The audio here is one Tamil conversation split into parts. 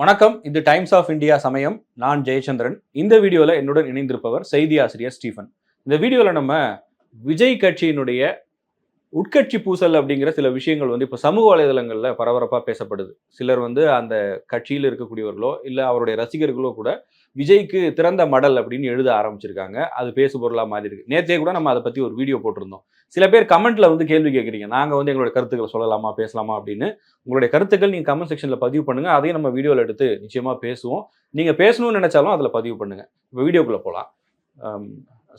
வணக்கம். இது டைம்ஸ் ஆஃப் இந்தியா சமயம். நான் ஜெயச்சந்திரன். இந்த வீடியோவில் என்னுடன் இணைந்திருப்பவர் செய்தி ஆசிரியர் ஸ்டீஃபன். இந்த வீடியோவில் நம்ம விஜய் கட்சியினுடைய உட்கட்சி பூசல் அப்படிங்கிற சில விஷயங்கள் வந்து இப்போ சமூக வலைதளங்களில் பரபரப்பாக பேசப்படுது. சிலர் வந்து அந்த கட்சியில் இருக்கக்கூடியவர்களோ இல்லை அவருடைய ரசிகர்களோ கூட விஜய்க்கு திறந்த மடல் அப்படின்னு எழுத ஆரம்பிச்சிருக்காங்க. அது பேசு பொருளாக மாறி இருக்கு நேற்றே கூட நம்ம அதை பற்றி ஒரு வீடியோ போட்டிருந்தோம். சில பேர் கமெண்ட்ல வந்து கேள்வி கேட்குறீங்க. நாங்கள் வந்து எங்களுடைய கருத்துக்களை சொல்லலாமா பேசலாமா அப்படின்னு. உங்களுடைய கருத்துக்கள் நீங்கள் கமெண்ட் செக்ஷனில் பதிவு பண்ணுங்க. அதையும் நம்ம வீடியோவில் எடுத்து நிச்சயமாக பேசுவோம். நீங்கள் பேசணும்னு நினைச்சாலும் அதில் பதிவு பண்ணுங்க. இப்போ வீடியோக்குள்ளே போகலாம்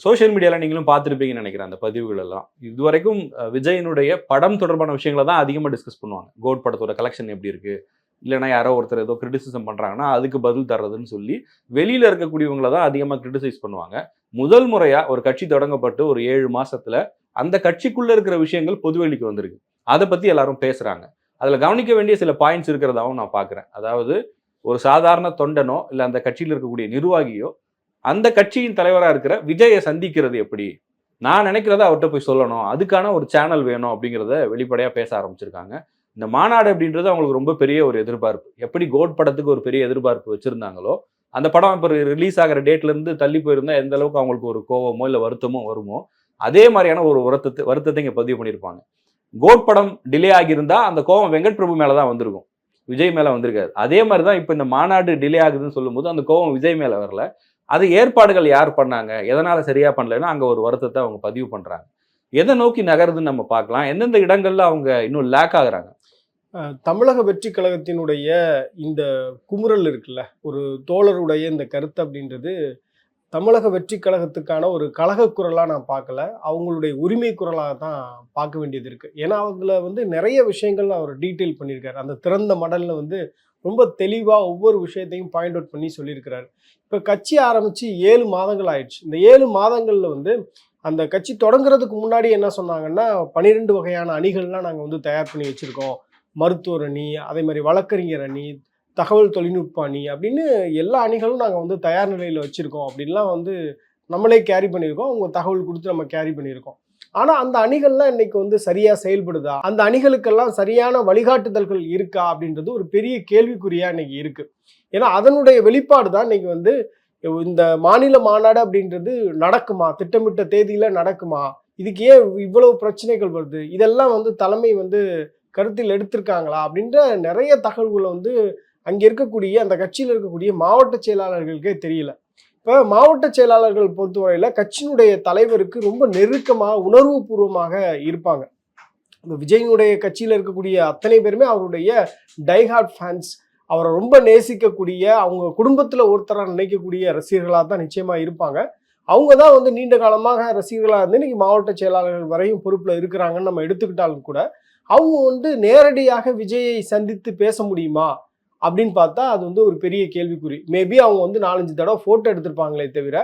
சோஷியல் மீடியாவில் நீங்களும் பார்த்துருப்பீங்கன்னு நினைக்கிறேன் அந்த பதிவுகள் எல்லாம். இதுவரைக்கும் அஹ், விஜயனுடைய படம் தொடர்பான விஷயங்களை தான் அதிகமாக டிஸ்கஸ் பண்ணுவாங்க. கோட் படத்தோட கலெக்ஷன் எப்படி இருக்குது இல்லைனா யாரோ ஒருத்தர் ஏதோ கிரிட்டிசிசம் பண்ணுறாங்கன்னா அதுக்கு பதில் தர்றதுன்னு சொல்லி வெளியில் இருக்கக்கூடியவங்கள தான் அதிகமாக கிரிட்டிசைஸ் பண்ணுவாங்க. முதல் முறையாக ஒரு கட்சி தொடங்கப்பட்டு ஒரு ஏழு மாதத்தில் அந்த கட்சிக்குள்ளே இருக்கிற விஷயங்கள் பொதுவெளிக்கு வந்திருக்கு. அதை பற்றி எல்லாரும் பேசுகிறாங்க அதில் கவனிக்க வேண்டிய சில பாயிண்ட்ஸ் இருக்கிறதாவும் நான் பார்க்குறேன் அதாவது ஒரு சாதாரண தொண்டனோ இல்லை அந்த கட்சியில் இருக்கக்கூடிய நிர்வாகியோ அந்த கட்சியின் தலைவராக இருக்கிற விஜயை சந்திக்கிறது எப்படி? நான் நினைக்கிறத அவர்கிட்ட போய் சொல்லணும். அதுக்கான ஒரு சேனல் வேணும் அப்படிங்கிறத வெளிப்படையாக பேச ஆரம்பிச்சிருக்காங்க. இந்த மாநாடு அப்படின்றது அவங்களுக்கு ரொம்ப பெரிய ஒரு எதிர்பார்ப்பு. எப்படி கோட் படத்துக்கு ஒரு பெரிய எதிர்பார்ப்பு வச்சுருந்தாங்களோ அந்த படம் இப்போ ரிலீஸ் ஆகிற டேட்லேருந்து தள்ளி போயிருந்தால் எந்த அளவுக்கு அவங்களுக்கு ஒரு கோவமோ இல்லை வருத்தமோ வருமோ அதே மாதிரியான ஒரு வருத்தத்தை வருத்தத்தை இங்கே பதிவு பண்ணியிருப்பாங்க. கோட் படம் டிலே ஆகியிருந்தா அந்த கோவம் வெங்கட் பிரபு மேலே தான் வந்திருக்கும். விஜய் மேலே வந்திருக்காது. அதே மாதிரி தான் இப்போ இந்த மாநாடு டிலே ஆகுதுன்னு சொல்லும்போது அந்த கோவம் விஜய் மேலே வரல. அது ஏற்பாடுகள் யார் பண்ணாங்க எதனால் சரியாக பண்ணலைன்னா அங்கே ஒரு வருத்தத்தை அவங்க பதிவு பண்ணுறாங்க எதை நோக்கி நகருதுன்னு நம்ம பார்க்கலாம். எந்தெந்த இடங்கள்ல அவங்க இன்னும் லேக் ஆகுறாங்க. தமிழக வெற்றி கழகத்தினுடைய இந்த குமுறல் இருக்குல்ல ஒரு தோழருடைய இந்த கருத்து அப்படின்றது தமிழக வெற்றி கழகத்துக்கான ஒரு கழக குரலாக நான் பார்க்கல. அவங்களுடைய உரிமை குரலாக தான் பார்க்க வேண்டியது இருக்குது ஏன்னா அவங்கள வந்து நிறைய விஷயங்கள் அவர் டீட்டெயில் பண்ணியிருக்காரு. அந்த திறந்த மடலில் வந்து ரொம்ப தெளிவாக ஒவ்வொரு விஷயத்தையும் பாயிண்ட் அவுட் பண்ணி சொல்லியிருக்கிறாரு. இப்போ கட்சி ஆரம்பித்து ஏழு மாதங்கள் ஆயிடுச்சு. இந்த ஏழு மாதங்களில் வந்து அந்த கட்சி தொடங்குறதுக்கு முன்னாடி என்ன சொன்னாங்கன்னா பன்னிரெண்டு வகையான அணிகள்லாம் நாங்கள் வந்து தயார் பண்ணி வச்சுருக்கோம். மருத்துவர் அணி அதே மாதிரி வழக்கறிஞர் அணி தகவல் தொழில்நுட்ப அணி அப்படின்னு எல்லா அணிகளும் நாங்கள் வந்து தயார் நிலையில் வச்சுருக்கோம். அப்படின்லாம் வந்து நம்மளே கேரி பண்ணியிருக்கோம். அவங்க தகவல் கொடுத்து நம்ம கேரி பண்ணியிருக்கோம். ஆனால் அந்த அணிகள்லாம் இன்னைக்கு வந்து சரியாக செயல்படுதா? அந்த அணிகளுக்கெல்லாம் சரியான வழிகாட்டுதல்கள் இருக்கா? அப்படின்றது ஒரு பெரிய கேள்விக்குறியாக இன்னைக்கு இருக்குது ஏன்னா அதனுடைய வெளிப்பாடு தான் இன்னைக்கு வந்து இந்த மாநில மாநாடு அப்படின்றது நடக்குமா? திட்டமிட்ட தேதியில் நடக்குமா? இதுக்கு ஏன் இவ்வளவு பிரச்சனைகள் வருது? இதெல்லாம் வந்து தலைமை வந்து கருத்தில் எடுத்திருக்காங்களா அப்படின்ற நிறைய தகவல்களை வந்து அங்கே இருக்கக்கூடிய அந்த கட்சியில் இருக்கக்கூடிய மாவட்ட செயலாளர்களுக்கே தெரியல. இப்போ மாவட்ட செயலாளர்கள் பொறுத்தவரையில் கட்சியினுடைய தலைவருக்கு ரொம்ப நெருக்கமாக உணர்வுபூர்வமாக இருப்பாங்க. இந்த விஜயினுடைய கட்சியில் இருக்கக்கூடிய அத்தனை பேருமே அவருடைய டைஹார்ட் ஃபேன்ஸ் அவரை ரொம்ப நேசிக்கக்கூடிய அவங்க குடும்பத்தில் ஒருத்தராக நினைக்கக்கூடிய ரசிகர்களாக தான் நிச்சயமாக இருப்பாங்க. அவங்க தான் வந்து நீண்ட காலமாக ரசிகர்களாக இருந்து இன்னைக்கு மாவட்ட செயலாளர்கள் வரையும் பொறுப்பில் இருக்கிறாங்கன்னு நம்ம எடுத்துக்கிட்டாலும் கூட அவங்க வந்து நேரடியாக விஜயை சந்தித்து பேச முடியுமா அப்படின்னு பார்த்தா அது வந்து ஒரு பெரிய கேள்விக்குறி. மேபி அவங்க வந்து நாலஞ்சு தடவை ஃபோட்டோ எடுத்திருப்பாங்களே தவிர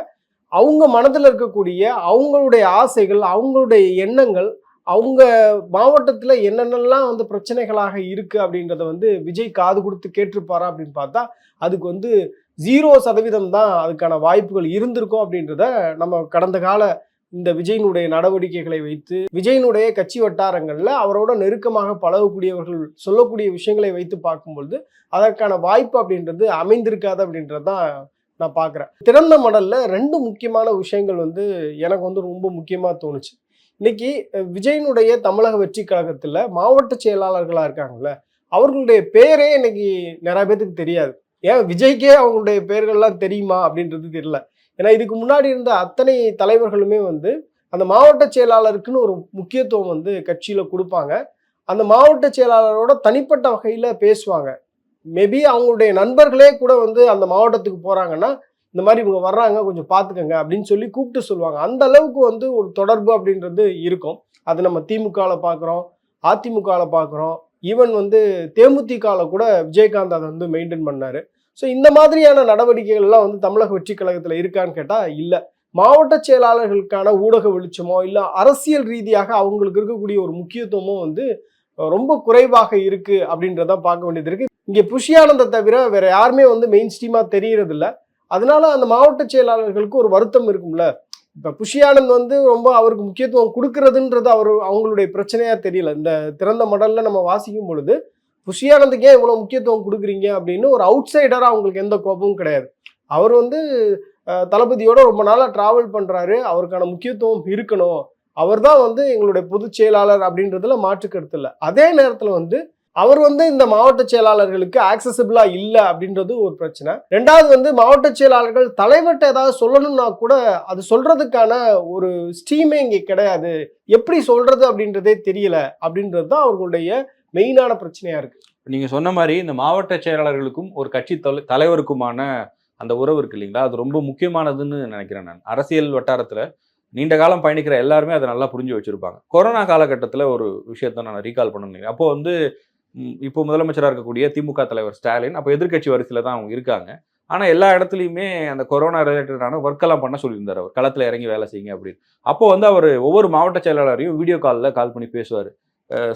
அவங்க மனதில் இருக்கக்கூடிய அவங்களுடைய ஆசைகள் அவங்களுடைய எண்ணங்கள் அவங்க மாவட்டத்தில் என்னென்னலாம் வந்து பிரச்சனைகளாக இருக்குது அப்படின்றத வந்து விஜய் காது கொடுத்து கேட்டிருப்பாரா அப்படின்னு பார்த்தா அதுக்கு வந்து ஜீரோ சதவீதம் தான் அதுக்கான வாய்ப்புகள் இருந்திருக்கும் அப்படின்றத நம்ம கடந்த கால இந்த விஜயினுடைய நடவடிக்கைகளை வைத்து விஜயினுடைய கட்சி வட்டாரங்களில் அவரோட நெருக்கமாக பழகக்கூடியவர்கள் சொல்லக்கூடிய விஷயங்களை வைத்து பார்க்கும்பொழுது அதற்கான வாய்ப்பு அப்படின்றது அமைந்திருக்காது அப்படின்றது தான் நான் பார்க்குறேன். திறந்த மடலில் ரெண்டு முக்கியமான விஷயங்கள் வந்து எனக்கு வந்து ரொம்ப முக்கியமாக தோணுச்சு. இன்னைக்கு அஹ், விஜயினுடைய தமிழக வெற்றி கழகத்தில் மாவட்ட செயலாளர்களாக இருக்காங்கல்ல அவர்களுடைய பேரே இன்னைக்கு நிறைய பேத்துக்கு தெரியாது. ஏன் விஜய்க்கே அவங்களுடைய பேர்கள்லாம் தெரியுமா அப்படின்றது தெரியல. ஏன்னா இதுக்கு முன்னாடி இருந்த அத்தனை தலைவர்களுமே வந்து அந்த மாவட்ட செயலாளருக்குன்னு ஒரு முக்கியத்துவம் வந்து கட்சியில் கொடுப்பாங்க. அந்த மாவட்ட செயலாளரோட தனிப்பட்ட வகையில் பேசுவாங்க. மேபி அவங்களுடைய நண்பர்களே கூட வந்து அந்த மாவட்டத்துக்கு போகிறாங்கன்னா இந்த மாதிரி இவங்க வர்றாங்க கொஞ்சம் பார்த்துக்கங்க அப்படின்னு சொல்லி கூப்பிட்டு சொல்லுவாங்க. அந்த அளவுக்கு வந்து ஒரு தொடர்பு அப்படின்றது இருக்கும். அது நம்ம திமுகவில் பார்க்குறோம் அதிமுகவில் பார்க்குறோம் ஈவன் வந்து தேமுதிகவில் கூட விஜயகாந்த் அதை வந்து மெயின்டைன் பண்ணார். ஸோ இந்த மாதிரியான நடவடிக்கைகள்லாம் வந்து தமிழக வெற்றி கழகத்தில் இருக்கான்னு கேட்டால் இல்லை. மாவட்ட செயலாளர்களுக்கான ஊடக வெளிச்சமோ இல்லை அரசியல் ரீதியாக அவங்களுக்கு இருக்கக்கூடிய ஒரு முக்கியத்துவமோ வந்து ரொம்ப குறைவாக இருக்கு அப்படின்றத பார்க்க வேண்டியது இருக்கு. இங்கே புஷியானந்தை தவிர வேற யாருமே வந்து மெயின் ஸ்ட்ரீமாக தெரியறது அதனால அந்த மாவட்ட செயலாளர்களுக்கு ஒரு வருத்தம் இருக்கும்ல. இப்போ புஷியானந்த் வந்து ரொம்ப அவருக்கு முக்கியத்துவம் கொடுக்கறதுன்றது அவர் அவங்களுடைய பிரச்சனையாக தெரியல. இந்த திறந்த மடலில் நம்ம வாசிக்கும் பொழுது புஷியானந்துக்கு ஏன் இவ்வளோ முக்கியத்துவம் கொடுக்குறீங்க அப்படின்னு ஒரு அவுட் சைடராக அவங்களுக்கு எந்த கோபமும் கிடையாது. அவர் வந்து தளபதியோட ரொம்ப நாளாக டிராவல் பண்ணுறாரு அவருக்கான முக்கியத்துவம் இருக்கணும். அவர் தான் வந்து எங்களுடைய பொதுச் செயலாளர் அப்படின்றதுல மாற்று கருத்து இல்லை. அதே நேரத்தில் வந்து அவர் வந்து இந்த மாவட்ட செயலாளர்களுக்கு ஆக்சசிபிளா இல்லை அப்படின்றது ஒரு பிரச்சனை. ரெண்டாவது வந்து மாவட்ட செயலாளர்கள் தலைவர்கிட்ட ஏதாவது சொல்லணும்னா கூட அது சொல்றதுக்கான ஒரு ஸ்டீமே இங்கே கிடையாது. எப்படி சொல்றது அப்படின்றதே தெரியல அப்படின்றது தான் அவர்களுடைய மெயினான பிரச்சனையா இருக்கு. நீங்க சொன்ன மாதிரி இந்த மாவட்ட செயலாளர்களுக்கும் ஒரு கட்சி தலை- தலைவருக்குமான அந்த உறவு இருக்கு இல்லைங்களா? அது ரொம்ப முக்கியமானதுன்னு நினைக்கிறேன் நான். அரசியல் வட்டாரத்துல நீண்ட காலம் பயணிக்கிற எல்லாருமே அதை நல்லா புரிஞ்சு வச்சிருப்பாங்க. கொரோனா காலகட்டத்தில் ஒரு விஷயத்த நான் ரீகால் பண்ணணும் அப்போ வந்து இப்போ முதலமைச்சராக இருக்கக்கூடிய திமுக தலைவர் ஸ்டாலின் அப்போ எதிர்க்கட்சி வரிசையில் தான் அவங்க இருக்காங்க. ஆனால் எல்லா இடத்துலையுமே அந்த கொரோனா ரிலேட்டடான ஒர்க்கெல்லாம் பண்ண சொல்லியிருந்தார் அவர். களத்தில் இறங்கி வேலை செய்யுங்க அப்படின்னு. அப்போ வந்து அவர் ஒவ்வொரு மாவட்ட செயலாளரையும் வீடியோ காலில் கால் பண்ணி பேசுவார்.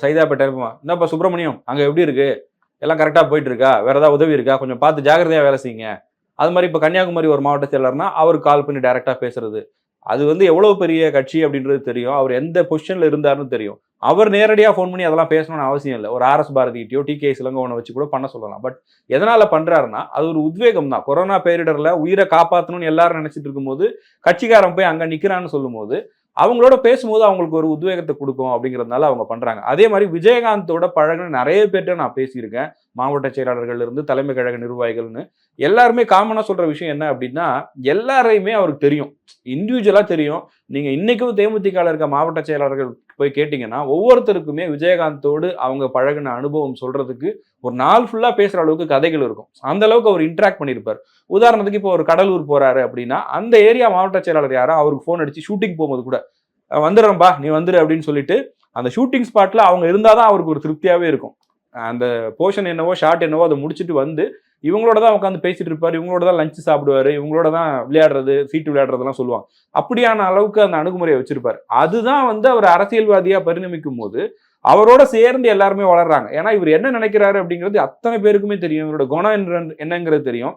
சைதாப்பேட்டை இருப்போம் என்னப்பா சுப்பிரமணியம்? அங்கே எப்படி இருக்கு? எல்லாம் கரெக்டாக போயிட்டு இருக்கா வேற ஏதாவது உதவி இருக்கா? கொஞ்சம் பார்த்து ஜாக்கிரதையாக வேலை செய்யுங்க. அது மாதிரி இப்போ கன்னியாகுமரி ஒரு மாவட்ட செயலர்னா அவர் கால் பண்ணி டைரெக்டாக பேசுறது. அது வந்து எவ்வளோ பெரிய கட்சி அப்படின்றது தெரியும். அவர் எந்த பொசிஷனில் இருந்தாருன்னு தெரியும். அவர் நேரடியாக ஃபோன் பண்ணி அதெல்லாம் பேசணும்னு அவசியம் இல்லை. ஒரு ஆர்எஸ் பாரதிகிட்டயோ டிகே கே வச்சு கூட பண்ண சொல்லலாம். பட் எதனால் பண்ணுறாருன்னா அது ஒரு உத்வேகம் தான். கொரோனா பேரிடரில் உயிரை காப்பாற்றணும்னு எல்லாரும் நினச்சிட்டு இருக்கும்போது கட்சிக்காரன் போய் அங்கே நிற்கிறான்னு சொல்லும்போது அவங்களோட பேசும்போது அவங்களுக்கு ஒரு உத்வேகத்தை கொடுக்கும் அப்படிங்கிறதுனால அவங்க பண்ணுறாங்க அதே மாதிரி விஜயகாந்தோட பழகின நிறைய பேர்கிட்ட நான் பேசியிருக்கேன். மாவட்ட செயலாளர்கள் இருந்து தலைமை கழக நிர்வாகிகள்னு. எல்லாருமே காமனாக சொல்கிற விஷயம் என்ன அப்படின்னா எல்லாரையுமே அவருக்கு தெரியும். இண்டிவிஜுவலாக தெரியும். நீங்கள் இன்றைக்கும் தேமுதிகாவில் இருக்க மாவட்ட செயலாளர்கள் போய் கேட்டிங்கன்னா ஒவ்வொருத்தருக்குமே விஜயகாந்தோடு அவங்க பழகின அனுபவம் சொல்கிறதுக்கு ஒரு நாள் ஃபுல்லாக பேசுகிற அளவுக்கு கதைகள் இருக்கும். அந்த அளவுக்கு அவர் இன்ட்ராக்ட் பண்ணியிருப்பார். உதாரணத்துக்கு இப்போ ஒரு கடலூர் போகிறாரு அப்படின்னா அந்த ஏரியா மாவட்ட செயலாளர் யாரோ அவருக்கு ஃபோன் அடித்து ஷூட்டிங் போகும்போது கூட வந்துடுறேன்பா நீ வந்துடு அப்படின்னு சொல்லிட்டு அந்த ஷூட்டிங் ஸ்பாட்டில் அவங்க இருந்தால் தான் அவருக்கு ஒரு திருப்தியாகவே இருக்கும். அந்த போர்ஷன் என்னவோ ஷார்ட் என்னவோ அதை முடிச்சுட்டு வந்து இவங்களோட தான் உட்காந்து பேசிட்டு இருப்பார் இவங்களோட தான் லஞ்ச் சாப்பிடுவாரு இவங்களோட தான் விளையாடுறது சீட்டு விளையாடுறதெல்லாம் சொல்லுவாங்க. அப்படியான அளவுக்கு அந்த அணுகுமுறையை வச்சிருப்பாரு. அதுதான் வந்து அவர் அரசியல்வாதியா பரிணமிக்கும் போது அவரோட சேர்ந்து எல்லாருமே வளர்றாங்க. ஏன்னா இவர் என்ன நினைக்கிறாரு அப்படிங்கிறது அத்தனை பேருக்குமே தெரியும். இவரோட குணம் என்னங்கிறது தெரியும்.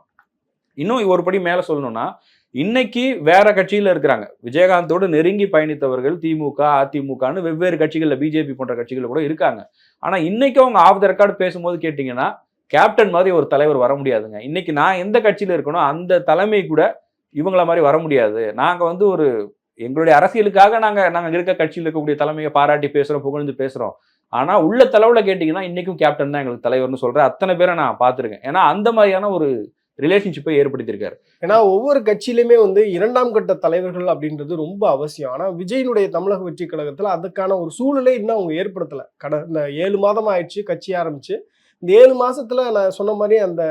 இன்னும் ஒரு படி மேல சொல்லணும்னா இன்னைக்கு வேற கட்சியில இருக்கிறாங்க. விஜயகாந்தோடு நெருங்கி பயணித்தவர்கள் திமுக அதிமுகன்னு வெவ்வேறு கட்சிகள்ல பிஜேபி போன்ற கட்சிகள் கூட இருக்காங்க. ஆனா இன்னைக்கு அவங்க ஆஃப் த ரெக்கார்டு பேசும்போது கேட்டீங்கன்னா கேப்டன் மாதிரி ஒரு தலைவர் வர முடியாதுங்க. இன்னைக்கு நான் எந்த கட்சியில் இருக்கணும் அந்த தலைமை கூட இவங்கள மாதிரி வர முடியாது. நாங்கள் வந்து ஒரு எங்களுடைய அரசியலுக்காக நாங்கள் நாங்கள் இருக்க கட்சியில் இருக்கக்கூடிய தலைமையை பாராட்டி பேசுகிறோம் புகழ்ந்து பேசுகிறோம் ஆனால் உள்ள தலைவில் கேட்டிங்கன்னா இன்றைக்கும் கேப்டன் தான் எங்களுக்கு தலைவர்னு சொல்கிறேன் அத்தனை பேரை நான் பார்த்துருக்கேன். ஏன்னா அந்த மாதிரியான ஒரு ரிலேஷன்ஷிப்பை ஏற்படுத்தியிருக்காரு. ஏன்னா ஒவ்வொரு கட்சியிலுமே வந்து இரண்டாம் கட்ட தலைவர்கள் அப்படின்றது ரொம்ப அவசியம். ஆனால் விஜயனுடைய தமிழக வெற்றி கழகத்தில் அதுக்கான ஒரு சூழலை இன்னும் அவங்க ஏற்படுத்தலை. கடந்த ஏழு மாதம் ஆயிடுச்சு கட்சி ஆரம்பிச்சு. இந்த ஏழு மாதத்தில் நான் சொன்ன மாதிரி அந்த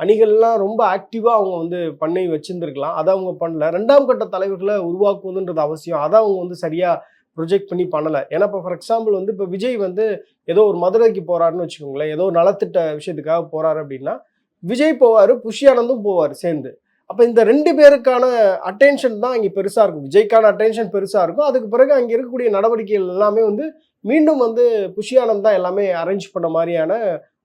அணிகள்லாம் ரொம்ப ஆக்டிவாக அவங்க வந்து பண்ணி வச்சுருந்துருக்கலாம். அதை அவங்க பண்ணல. ரெண்டாம் கட்ட தலைவர்களை உருவாக்குவதுன்றது அவசியம். அதை அவங்க வந்து சரியாக ப்ரொஜெக்ட் பண்ணி பண்ணலை. ஏன்னா இப்போ ஃபார் எக்ஸாம்பிள் வந்து இப்போ விஜய் வந்து ஏதோ ஒரு மதுரைக்கு போகிறாருன்னு வச்சுக்கோங்களேன். ஏதோ ஒரு நலத்திட்ட விஷயத்துக்காக போகிறாரு அப்படின்னா விஜய் போவார் புஷியானந்தும் போவார் சேர்ந்து. அப்போ இந்த ரெண்டு பேருக்கான அட்டென்ஷன் தான் இங்கே பெருசாக இருக்கும். விஜய்க்கான அட்டென்ஷன் பெருசாக இருக்கும். அதுக்கு பிறகு அங்கே இருக்கக்கூடிய நடவடிக்கைகள் எல்லாமே வந்து மீண்டும் வந்து புஷியானந்த் தான் எல்லாமே அரேஞ்ச் பண்ண மாதிரியான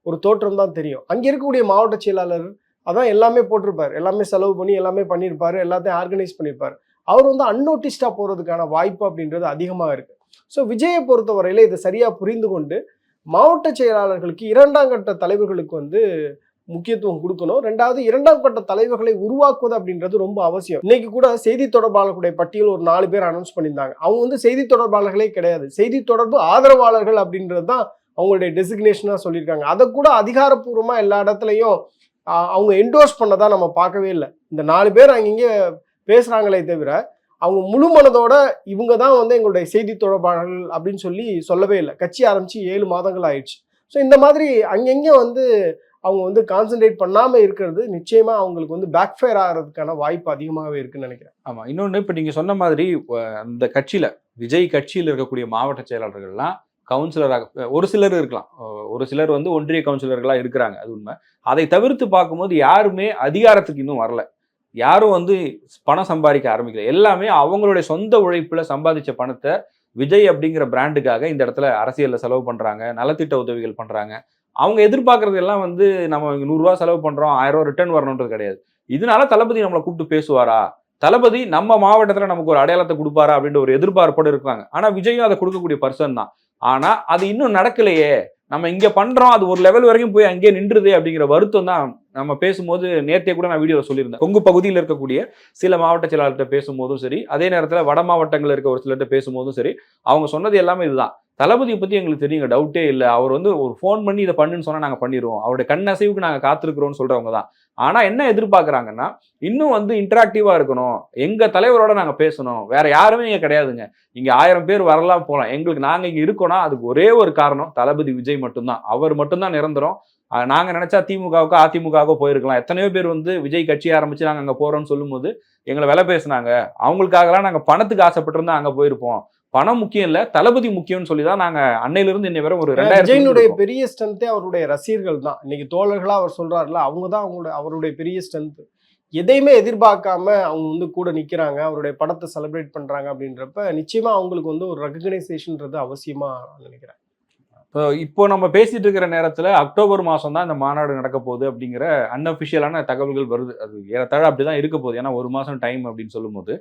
ஒரு தோற்றம் தான் தெரியும். அங்கே இருக்கக்கூடிய மாவட்ட செயலாளர் அதான் எல்லாமே போட்டிருப்பார். எல்லாமே செலவு பண்ணி எல்லாமே பண்ணியிருப்பார் எல்லாத்தையும் ஆர்கனைஸ் பண்ணியிருப்பார் அவர் வந்து அன்னோட்டிஸ்டாக போகிறதுக்கான வாய்ப்பு அப்படின்றது அதிகமாக இருக்குது ஸோ விஜயை பொறுத்தவரையில் இதை சரியாக புரிந்து கொண்டு மாவட்ட செயலாளர்களுக்கு இரண்டாம் கட்ட தலைவர்களுக்கு வந்து முக்கியத்துவம் கொடுக்கணும். ரெண்டாவது இரண்டாம் கட்ட தலைவர்களை உருவாக்குவது அப்படின்றது ரொம்ப அவசியம். இன்னைக்கு கூட செய்தி தொடர்பாளர்களுடைய பட்டியல் ஒரு நாலு பேர் அனௌன்ஸ் பண்ணியிருந்தாங்க. அவங்க வந்து செய்தி தொடர்பாளர்களே கிடையாது. செய்தி தொடர்பு ஆதரவாளர்கள் அப்படின்றது தான் அவங்களுடைய டெசிக்னேஷனாக சொல்லியிருக்காங்க. அதை கூட அதிகாரப்பூர்வமாக எல்லா இடத்துலையும் அவங்க என்டோர்ஸ் பண்ணதா நம்ம பார்க்கவே இல்லை. இந்த நாலு பேர் அங்கங்கே பேசுகிறாங்களே தவிர அவங்க முழு மனதோட இவங்க தான் வந்து எங்களுடைய செய்தி தொடர்பாளர்கள் அப்படின்னு சொல்லி சொல்லவே இல்லை. கட்சி ஆரம்பித்து ஏழு மாதங்கள் ஆயிடுச்சு. ஸோ இந்த மாதிரி அங்கங்கே வந்து அவங்க வந்து கான்சென்ட்ரேட் பண்ணாமல் இருக்கிறது நிச்சயமாக அவங்களுக்கு வந்து பேக் ஃபயர் ஆகிறதுக்கான வாய்ப்பு அதிகமாகவே இருக்குன்னு நினைக்கிறேன். ஆமாம் இன்னொன்று இப்போ நீங்கள் சொன்ன மாதிரி அந்த கட்சியில் விஜய் கட்சியில் இருக்கக்கூடிய மாவட்ட செயலாளர்கள்லாம் கவுன்சிலராக ஒரு சிலர் இருக்கலாம். ஒரு சிலர் வந்து ஒன்றிய கவுன்சிலர்களாக இருக்கிறாங்க அது உண்மை. அதை தவிர்த்து பார்க்கும்போது யாருமே அதிகாரத்துக்கு இன்னும் வரல. யாரும் வந்து பணம் சம்பாதிக்க ஆரம்பிக்கல. எல்லாமே அவங்களுடைய சொந்த உழைப்பில் சம்பாதிச்ச பணத்தை விஜய் அப்படிங்கிற பிராண்டுக்காக இந்த இடத்துல அரசியலில் செலவு பண்ணுறாங்க நலத்திட்ட உதவிகள் பண்ணுறாங்க அவங்க எதிர்பார்க்கறது எல்லாம் வந்து நம்ம நூறுரூவா செலவு பண்ணுறோம் ஆயிரம் ரூபா ரிட்டர்ன் வரணுன்றது கிடையாது. இதனால தளபதி நம்மளை கூப்பிட்டு பேசுவாரா? தளபதி நம்ம மாவட்டத்தில் நமக்கு ஒரு அடையாளத்தை கொடுப்பாரா அப்படின்ற ஒரு எதிர்பார்ப்போடு இருக்காங்க. ஆனால் விஜயும் அதை கொடுக்கக்கூடிய பர்சன் தான். ஆனா அது இன்னும் நடக்கலையே. நம்ம இங்கே பண்றோம் அது ஒரு லெவல் வரைக்கும் போய் அங்கேயே நின்றுதே அப்படிங்கிற வருத்தம் தான் நம்ம பேசும்போது நேர்த்தே கூட நான் வீடியோவில் சொல்லியிருந்தேன். கொங்கு பகுதியில் இருக்கக்கூடிய சில மாவட்ட செயலாளர்கிட்ட பேசும்போதும் சரி அதே நேரத்தில் வட மாவட்டங்களில் இருக்க ஒரு சிலர்கிட்ட பேசும்போதும் சரி அவங்க சொன்னது எல்லாமே இதுதான். தளபதியை பற்றி எங்களுக்கு தெரியுங்க டவுட்டே இல்லை. அவர் வந்து ஒரு ஃபோன் பண்ணி இதை பண்ணுன்னு சொன்னால் நாங்கள் பண்ணிடுவோம் அவருடைய கண் அசைவுக்கு நாங்கள் காத்திருக்கிறோம்னு சொல்கிறவங்க தான். ஆனால் என்ன எதிர்பார்க்குறாங்கன்னா இன்னும் வந்து இன்டராக்டிவா இருக்கணும். எங்கள் தலைவரோட நாங்கள் பேசணும். வேற யாருமே இங்கே கிடையாதுங்க. இங்கே ஆயிரம் பேர் வரலாம் போகலாம் எங்களுக்கு நாங்கள் இங்கே இருக்கோம்னா அதுக்கு ஒரே ஒரு காரணம் தளபதி விஜய் மட்டும்தான். அவர் மட்டும்தான் நிரந்தரம். நாங்கள் நினச்சா திமுகவுக்கோ அதிமுகவுக்கோ போயிருக்கலாம். எத்தனையோ பேர் வந்து விஜய் கட்சி ஆரம்பித்து நாங்கள் அங்கே போகிறோம்னு சொல்லும்போது எங்களை விலை பேசுனாங்க. அவங்களுக்காகலாம் நாங்கள் பணத்துக்கு ஆசைப்பட்டிருந்தா அங்கே போயிருப்போம். பணம் முக்கியம் இல்ல தளபதி முக்கியம்னு சொல்லி தான் நாங்க அன்னையில இருந்து இன்னை வரை ஒரு விஜயனுடைய பெரிய ஸ்ட்ரென்த்தே அவருடைய ரசிகர்கள் தான். இன்னைக்கு தோழர்களா அவர் சொல்றாருல அவங்க தான் அவங்களோட அவருடைய பெரிய ஸ்ட்ரென்த் எதையுமே எதிர்பார்க்காம அவங்க வந்து கூட நிக்கிறாங்க அவருடைய படத்தை செலிப்ரேட் பண்றாங்க அப்படின்றப்ப நிச்சயமா அவங்களுக்கு வந்து ஒரு ரெகனைசேஷன்ன்றது அவசியமா நான் நினைக்கிறேன். இப்போ இப்போ நம்ம பேசிட்டு இருக்கிற நேரத்துல அக்டோபர் மாசம் தான் இந்த மாநாடு நடக்க போகுது அப்படிங்கிற அன்அஃபிஷியலான தகவல்கள் வருது. அது ஏறத்தாழ அப்படிதான் இருக்க போகுது. ஏன்னா ஒரு மாசம் டைம் அப்படின்னு சொல்லும்போது.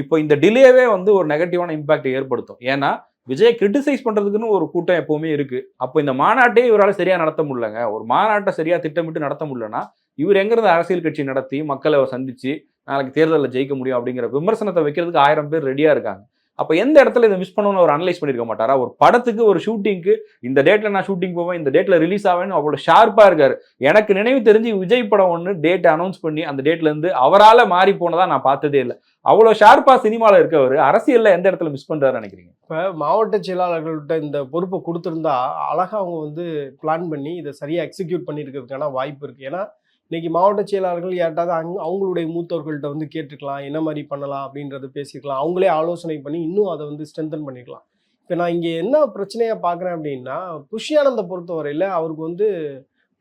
இப்போ இந்த டிலேவே வந்து ஒரு நெகட்டிவான இம்பாக்ட் ஏற்படுத்தும். ஏன்னா விஜய் கிரிட்டிசைஸ் பண்ணுறதுக்குன்னு ஒரு கூட்டம் எப்பவுமே இருக்கு. அப்போ இந்த மாநாட்டே இவரால் சரியாக நடத்த முடியலங்க. ஒரு மாநாட்டை சரியாக திட்டமிட்டு நடத்த முடியலன்னா இவர் எங்கிருந்து அரசியல் கட்சி நடத்தி மக்களை சந்திச்சு நாளைக்கு தேர்தலில் ஜெயிக்க முடியும் அப்படிங்கிற விமர்சனத்தை வைக்கிறதுக்கு ஆயிரம் பேர் ரெடியாக இருக்காங்க. அப்போ எந்த இடத்துல இதை மிஸ் பண்ணணும்னு அவர் அனலைஸ் பண்ணிருக்க மாட்டாரா? ஒரு படத்துக்கு ஒரு ஷூட்டிங்க்கு இந்த டேட்ல நான் ஷூட்டிங் போவேன் இந்த டேட்ல ரிலீஸ் ஆவேன்னு அவ்வளோ ஷார்ப்பாக இருக்கார். எனக்கு நினைவு தெரிஞ்சு விஜய் படம் ஒன்று டேட் அனௌன்ஸ் பண்ணி அந்த டேட்லேருந்து அவரால் மாறி போனதாக நான் பார்த்ததே இல்லை. அவ்வளோ ஷார்ப்பாக சினிமாவில் இருக்கவர் அரசியலில் எந்த இடத்துல மிஸ் பண்ணுறாரு நினைக்கிறீங்க? இப்போ மாவட்ட செயலாளர்கள்ட்ட இந்த பொறுப்பை கொடுத்துருந்தா அழகாக அவங்க வந்து பிளான் பண்ணி இதை சரியாக எக்ஸிக்யூட் பண்ணியிருக்கிறதுக்கான வாய்ப்பு இருக்குது ஏன்னா இன்னைக்கு மாவட்ட செயலாளர்கள் யார்ட்டாவது அங் அவங்களுடைய மூத்தவர்கள்ட்ட வந்து கேட்டுக்கலாம் என்ன மாதிரி பண்ணலாம் அப்படின்றத பேசிக்கலாம் அவங்களே ஆலோசனை பண்ணி இன்னும் அதை வந்து ஸ்ட்ரென்தன் பண்ணிக்கலாம் இப்போ நான் இங்கே என்ன பிரச்சனையாக பார்க்குறேன் அப்படின்னா புஷ்யானந்தை பொறுத்தவரையில் அவருக்கு வந்து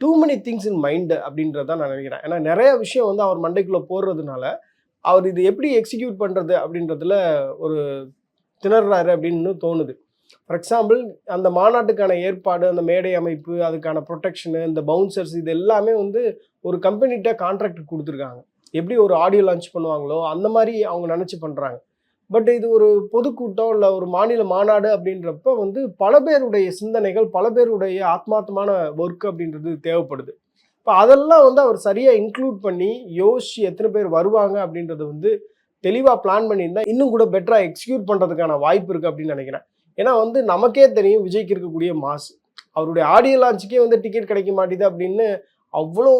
too many things in mind அப்படின்றத நான் நினைக்கிறேன். ஏன்னா நிறைய விஷயம் வந்து அவர் மண்டைக்குள்ளே போடுறதுனால அவர் இது எப்படி எக்ஸிக்யூட் பண்ணுறது அப்படின்றதுல ஒரு திணறாரு அப்படின்னு தோணுது. ஃபார் எக்ஸாம்பிள் அந்த மாநாட்டுக்கான ஏற்பாடு அந்த மேடை அமைப்பு அதுக்கான ப்ரொடெக்ஷனு இந்த பவுன்சர்ஸ் இது எல்லாமே வந்து ஒரு கம்பெனிகிட்ட கான்ட்ராக்ட் கொடுத்துருக்காங்க. எப்படி ஒரு ஆடியோ லான்ச் பண்ணுவாங்களோ அந்த மாதிரி அவங்க நினச்சி பண்ணுறாங்க பட் இது ஒரு பொதுக்கூட்டம் இல்லை ஒரு மாநில மாநாடு அப்படின்றப்ப வந்து பல பேருடைய சிந்தனைகள் பல பேருடைய ஆத்மார்த்தமான ஒர்க் அப்படின்றது தேவைப்படுது. இப்போ அதெல்லாம் வந்து அவர் சரியாக இன்க்ளூட் பண்ணி யோசிச்சு எத்தனை பேர் வருவாங்க அப்படின்றத வந்து தெளிவாக பிளான் பண்ணியிருந்தா இன்னும் கூட பெட்டராக எக்ஸிக்யூட் பண்ணுறதுக்கான வாய்ப்பு இருக்குது அப்படின்னு நினைக்கிறேன். ஏன்னா வந்து நமக்கே தெரியும் விஜய்க்கு இருக்கக்கூடிய மாஸ் அவருடைய ஆடியோ லான்ச்சுக்கே வந்து டிக்கெட் கிடைக்க மாட்டேது அப்படின்னு அவ்வளோ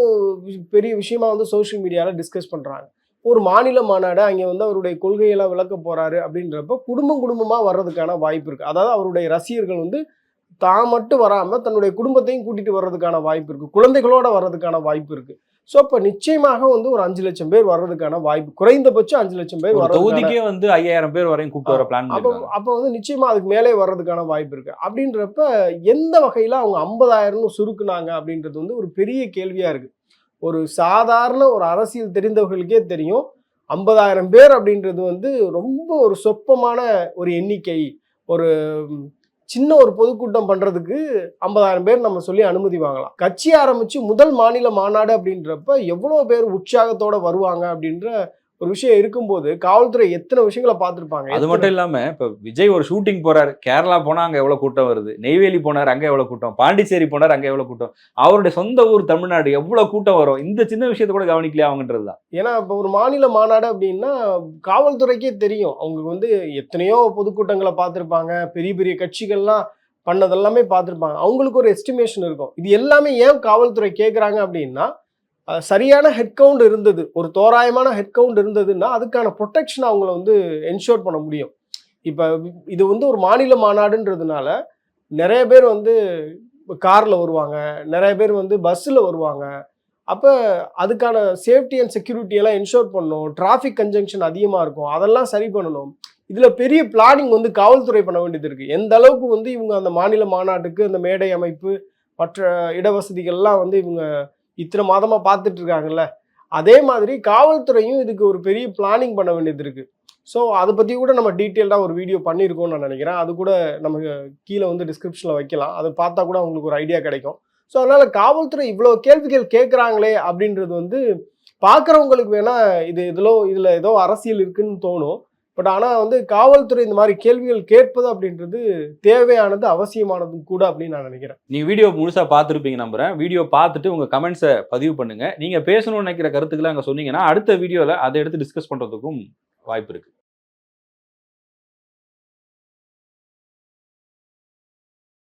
பெரிய விஷயமா வந்து சோஷியல் மீடியாவில் டிஸ்கஸ் பண்ணுறாங்க ஒரு மாநில மாநாடு அங்கே வந்து அவருடைய கொள்கையெல்லாம் விளக்க போகிறாரு அப்படின்றப்ப குடும்பம் குடும்பமாக வர்றதுக்கான வாய்ப்பு இருக்குது அதாவது அவருடைய ரசிகர்கள் வந்து தான் மட்டும் வராமல் தன்னுடைய குடும்பத்தையும் கூட்டிகிட்டு வர்றதுக்கான வாய்ப்பு இருக்குது குழந்தைகளோட வர்றதுக்கான வாய்ப்பு இருக்குது ஸோ அப்போ நிச்சயமாக வந்து ஒரு அஞ்சு லட்சம் பேர் வர்றதுக்கான வாய்ப்பு குறைந்தபட்சம் அஞ்சு லட்சம் பேர் வர்றதுக்கான தொகுதிக்கே வந்து ஐயாயிரம் பேர் வரையும் கூப்பிட்டு வர பிளான் அப்போ அப்போ வந்து நிச்சயமா அதுக்கு மேலே வர்றதுக்கான வாய்ப்பு இருக்கு. அப்படின்றப்ப எந்த வகையில அவங்க ஐம்பதாயிரம்னு சுருக்குனாங்க அப்படின்றது வந்து ஒரு பெரிய கேள்வியா இருக்கு. ஒரு சாதாரண ஒரு அரசியல் தெரிந்தவர்களுக்கே தெரியும். ஐம்பதாயிரம் பேர் அப்படின்றது வந்து ரொம்ப ஒரு சொற்பமான ஒரு எண்ணிக்கை ஒரு சின்ன ஒரு பொதுக்கூட்டம் பண்ணுறதுக்கு ஐம்பதாயிரம் பேர் நம்ம சொல்லி அனுமதி வாங்கலாம். கட்சி ஆரம்பித்து முதல் மாநில மாநாடு அப்படின்றப்ப எவ்வளோ பேர் உற்சாகத்தோடு வருவாங்க அப்படின்ற ஒரு விஷயம் இருக்கும்போது காவல்துறை எத்தனை விஷயங்களை பார்த்துருப்பாங்க? அது மட்டும் இல்லாம இப்ப விஜய் ஒரு ஷூட்டிங் போறாரு. கேரளா போனா அங்க எவ்வளவு கூட்டம் வருது? நெய்வேலி போனார் அங்க எவ்வளவு கூட்டம்? பாண்டிச்சேரி போனார் அங்க எவ்வளவு கூட்டம்? அவருடைய சொந்த ஊர் தமிழ்நாடு எவ்வளவு கூட்டம் வரும்? இந்த சின்ன விஷயத்தை கூட கவனிக்கலையா அவங்கன்றதுதான் ஏன்னா இப்போ ஒரு மாநில மாநாடு அப்படின்னா காவல்துறைக்கே தெரியும். அவங்க வந்து எத்தனையோ பொதுக்கூட்டங்களை பார்த்துருப்பாங்க. பெரிய பெரிய கட்சிகள்லாம் பண்ணதெல்லாமே பார்த்துருப்பாங்க. அவங்களுக்கு ஒரு எஸ்டிமேஷன் இருக்கும். இது எல்லாமே ஏன் காவல்துறை கேட்குறாங்க அப்படின்னா சரியான ஹெட் கவுண்ட் இருந்தது. ஒரு தோராயமான ஹெட் கவுண்ட் இருந்ததுன்னா அதுக்கான ப்ரொடெக்ஷன் அவங்கள வந்து என்ஷோர் பண்ண முடியும். இப்போ இது வந்து ஒரு மாநில மாநாடுன்றதுனால நிறைய பேர் வந்து காரில் வருவாங்க நிறைய பேர் வந்து பஸ்ஸில் வருவாங்க. அப்போ அதுக்கான சேஃப்டி அண்ட் செக்யூரிட்டி எல்லாம் என்ஷோர் பண்ணணும். டிராஃபிக் கன்ஜங்ஷன் அதிகமாக இருக்கும். அதெல்லாம் சரி பண்ணணும். இதில் பெரிய பிளானிங் வந்து காவல்துறை பண்ண வேண்டியது இருக்குது எந்த அளவுக்கு வந்து இவங்க அந்த மாநில மாநாட்டுக்கு அந்த மேடை அமைப்பு மற்ற இடவசதிகள்லாம் வந்து இவங்க இத்தனை மாதமாக பார்த்துட்டு இருக்காங்கல்ல அதே மாதிரி காவல்துறையும் இதுக்கு ஒரு பெரிய பிளானிங் பண்ண வேண்டியது இருக்குது ஸோ அதை பற்றி கூட நம்ம டீட்டெயில்டாக ஒரு வீடியோ பண்ணியிருக்கோம்னு நான் நினைக்கிறேன். அது கூட நம்ம கீழே வந்து டிஸ்கிரிப்ஷனில் வைக்கலாம். அதை பார்த்தா கூட அவங்களுக்கு ஒரு ஐடியா கிடைக்கும். ஸோ அதனால் காவல்துறை இவ்வளோ கேள்விகள் கேட்குறாங்களே அப்படின்றது வந்து பார்க்குறவங்களுக்கு வேணால் இது இதில் இதில் ஏதோ அரசியல் இருக்குன்னு தோணும். பட் ஆனால் வந்து காவல்துறை இந்த மாதிரி கேள்விகள் கேட்பது அப்படின்றது தேவையானது அவசியமானதும் கூட அப்படின்னு நான் நினைக்கிறேன். நீங்கள் வீடியோ முழுசாக பார்த்துருப்பீங்க நம்புகிறேன் வீடியோ பார்த்துட்டு உங்கள் கமெண்ட்ஸை பதிவு பண்ணுங்கள் நீங்கள் பேசணும்னு நினைக்கிற கருத்துக்களை அங்கே சொன்னீங்கன்னா அடுத்த வீடியோவில் அதை எடுத்து டிஸ்கஸ் பண்ணுறதுக்கும் வாய்ப்பு இருக்குது